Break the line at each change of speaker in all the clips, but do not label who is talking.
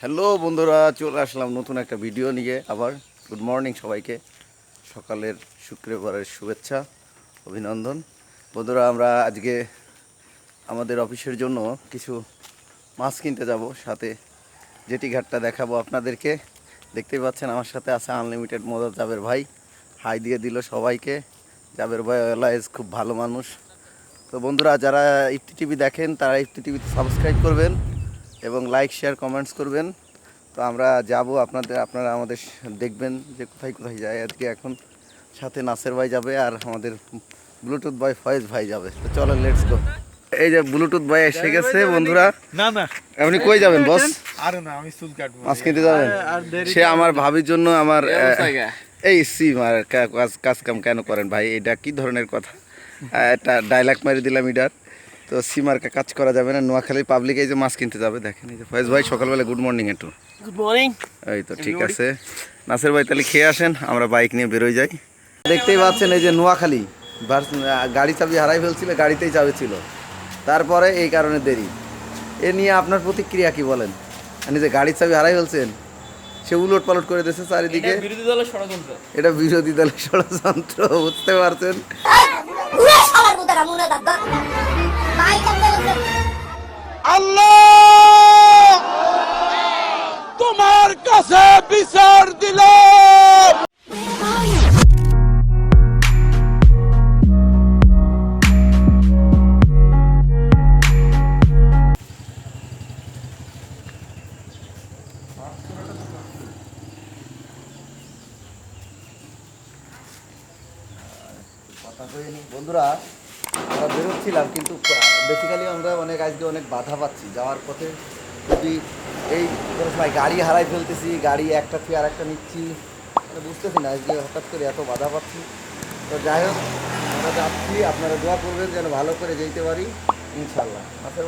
Hello বন্ধুরা, চলে আসলাম নতুন একটা ভিডিও নিয়ে আবার। গুড মর্নিং সবাইকে। সকালের শুক্রবারের শুভেচ্ছা, অভিনন্দন। বন্ধুরা, আমরা আজকে আমাদের অফিসের জন্য কিছু মাছ কিনতে যাব। সাথে জেটি ঘাটটা দেখাবো আপনাদেরকে। দেখতেই পাচ্ছেন, আমার সাথে আছে আনলিমিটেড মদত জাবের ভাই। হাই দিয়ে দিল সবাইকে। জাবের ভাই এলাইজ খুব ভালো মানুষ। তো বন্ধুরা, যারা ইফটি টিভি দেখেন, তারা ইফটি টিভিতে সাবস্ক্রাইব করবেন। এবং লাইক শেয়ার কমেন্টস করবেন। তো আমরা যাব আপনাদের আপনারা আমাদের দেখবেন যে কোথায় কোথায় যায়। আজকে এখন সাথে নাসের ভাই যাবে আর আমাদের ব্লুটুথ বয় ফয়েজ ভাই যাবে। তো চলো লেটস গো এই যে ব্লুটুথ ভাই এসে গেছে বন্ধুরা।
না না।
আপনি কই যাবেন বস
আরে না আমি চুল কাটবো।
মাছ কিনতে যাবেন? সে আমার ভাবির জন্য আমার এই সি কাজ কাজ কাম কেন করেন ভাই? এটা কি ধরনের কথা? একটা ডায়লগ মারি দিলাম এটার তো সীমারকে কাজ করা যাবে না। নোয়াখালী পাবলিক এই যে মাছ কিনতে যাবে দেখেন এই যে। ফয়েজ ভাই সকালবেলা গুড মর্নিং একটু।
গুড মর্নিং
এই তো ঠিক আছে। নাসের ভাই তাহলে খেয়ে আসেন আমরা বাইক নিয়ে বেরোই যাই। দেখতেই পাচ্ছেন এই যে নোয়াখালী। গাড়ি চাবি হারাই ফেলছিল গাড়িতেই চাবি ছিল। তারপরে এই কারণে দেরি। এ নিয়ে আপনার প্রতিক্রিয়া কি বলেন? আপনি যে গাড়ির চাবি হারাই ফেলছেন সে উলট পালট করে দিয়েছে চারিদিকে।
বিরোধী দলের ষড়যন্ত্র।
এটা বিরোধী দলের ষড়যন্ত্র বুঝতে পারছেন?
দাদা
তোমার কাছে বিচার দিলাম
কথা বন্ধুরা আমরা বেরোচ্ছিলাম, কিন্তু বেসিক্যালি আমরা অনেক আজকে অনেক বাধা পাচ্ছি। যাওয়ার পথে যদি এই কোনো সময় গাড়ি হারাই ফেলতেছি, গাড়ি একটা থেকে আর একটা নিচ্ছি মানে বুঝতেছি না, আজকে হঠাৎ করে এত বাধা পাচ্ছি। তো যাই হোক, আমরা যাচ্ছি, আপনারা দোয়া করবেন যেন ভালো করে যেতে পারি ইনশাল্লাহ নাসের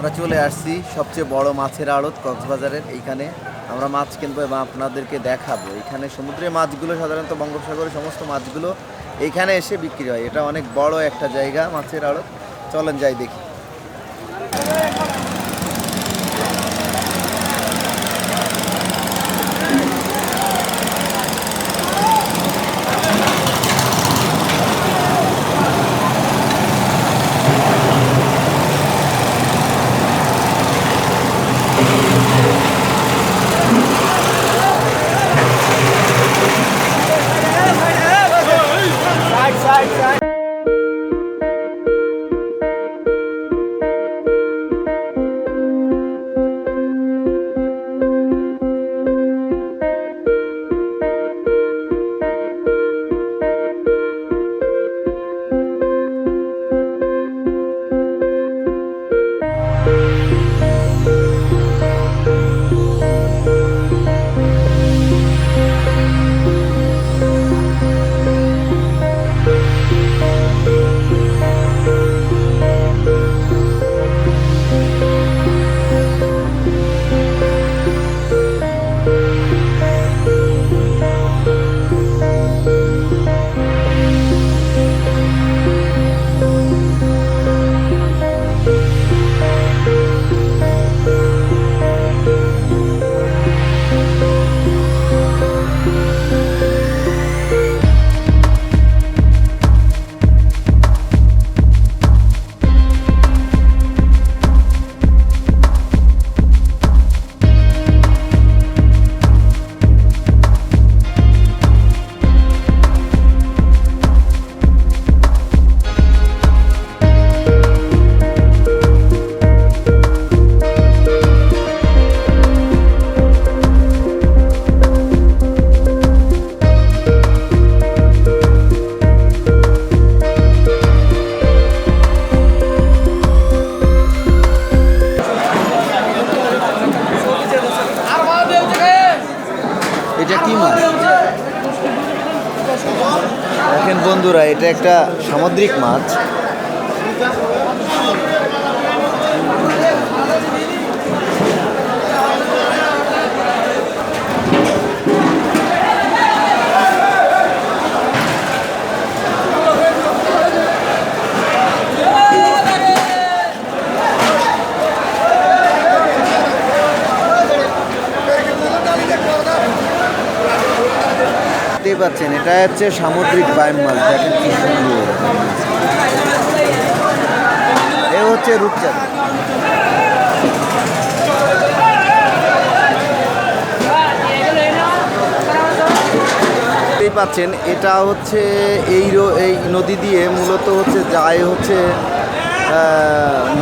আমরা চলে আসছি সবচেয়ে বড় মাছের আড়ত কক্সবাজারের এইখানে। আমরা মাছ কিনবো এবং আপনাদেরকে দেখাবো। এখানে সমুদ্রের মাছগুলো, সাধারণত বঙ্গোপসাগরের সমস্ত মাছগুলো এখানে এসে বিক্রি হয়। এটা অনেক বড় একটা জায়গা মাছের আড়ত। চলেন যাই দেখি। দেখেন বন্ধুরা এটা একটা সামুদ্রিক মাছ। পাচ্ছেন এটা হচ্ছে সামুদ্রিক বাইম মাছ, দেখেন কি সুন্দর। এ হচ্ছে রূপচাঁদ। পাচ্ছেন, এটা হচ্ছে এই এই নদী দিয়ে মূলত হচ্ছে যায় হচ্ছে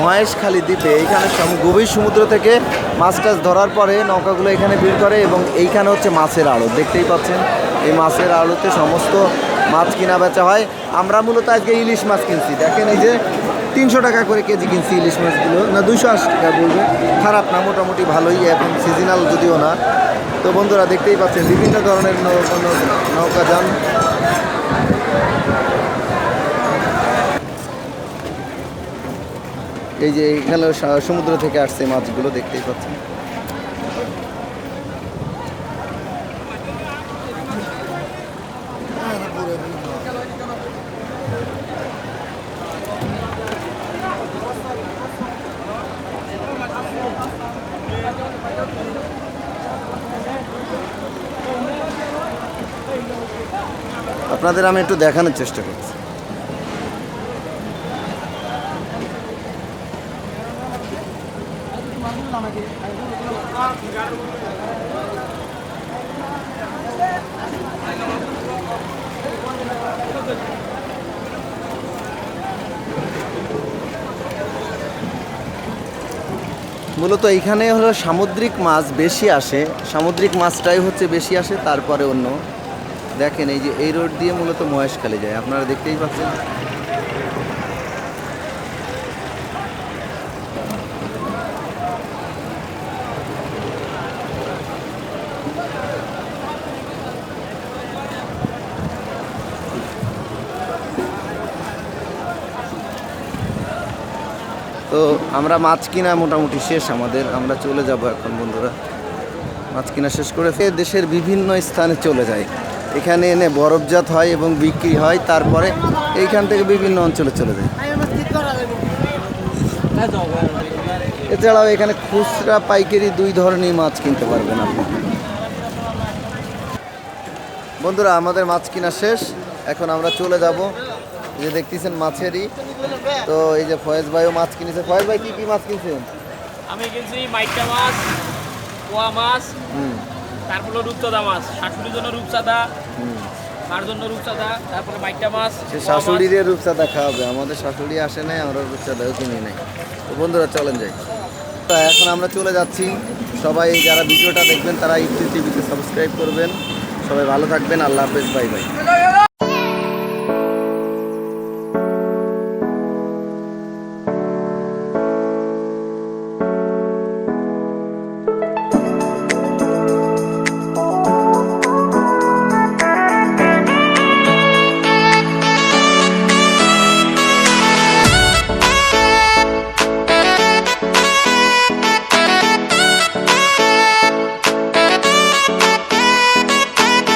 মহেশখালী দ্বীপে। এইখানে গভীর সমুদ্র থেকে মাছ টাছ ধরার পরে নৌকাগুলো এখানে ভিড় করে এবং এইখানে হচ্ছে মাছের আড়ত। দেখতেই পাচ্ছেন, এই মাছের আড়তে সমস্ত মাছ কিনা বেচা হয়। আমরা মূলত আজকে ইলিশ মাছ কিনছি। দেখেন এই যে তিনশো টাকা করে কেজি কিনছি ইলিশ মাছগুলো। না দুশো আশি টাকা বলবে। খারাপ না, মোটামুটি ভালোই, এখন সিজনাল যদিও না। তো বন্ধুরা, দেখতেই পাচ্ছেন, বিভিন্ন ধরনের নৌকা যান। এই যে এখানে সমুদ্র থেকে আসছে মাছগুলো দেখতেই পাচ্ছেন। আপনাদের আমি একটু দেখানোর চেষ্টা করছি। মূলত এইখানে হলো সামুদ্রিক মাছ বেশি আসে। সামুদ্রিক মাছটাই হচ্ছে বেশি আসে, তারপরে অন্য। দেখেন এই যে এই রোড দিয়ে মূলত মহেশখালী যায়। আপনারা দেখতেই পাচ্ছেন। তো আমরা মাছ কিনা মোটামুটি শেষ আমাদের। আমরা চলে যাব এখন বন্ধুরা। মাছ কিনা শেষ করে দেশের বিভিন্ন স্থানে চলে যায় এখানে এনে বরফজাত হয় এবং বিক্রি হয়, তারপরে এইখান থেকে বিভিন্ন অঞ্চলে চলে যায় এছাড়াও এখানে খুচরা পাইকারি দুই ধরনের মাছ কিনতে পারবেন আপনি। বন্ধুরা আমাদের মাছ কিনা শেষ। এখন আমরা চলে যাব। যে দেখতেছেন মাছেরই। তো এই যে ফয়েজ ভাইও মাছ কিনেছে। ফয়েজ ভাই কি কি মাছ কিনছেন?
আমি কিনছি মাইকা মাছ পোয়া মাছ
হুম।
তারপরে রূপচাঁদা মাছ। শাশুড়ির জন্য রূপচাঁদা
হুম।
মার জন্য রূপচাঁদা তারপরে মাইকা মাছ
সে। শাশুড়িদের রূপচাঁদা খাওয়াবে। আমাদের শাশুড়ি আসে নাই আমরা রূপচাঁদাও কিনি নাই। তো বন্ধুরা চলেন যাই। তো এখন আমরা চলে যাচ্ছি। সবাই যারা ভিডিওটা দেখবেন তারা ইউটিউব টিভিতে সাবস্ক্রাইব করবেন। সবাই ভালো থাকবেন আল্লাহ হাফেজ বাই বাই।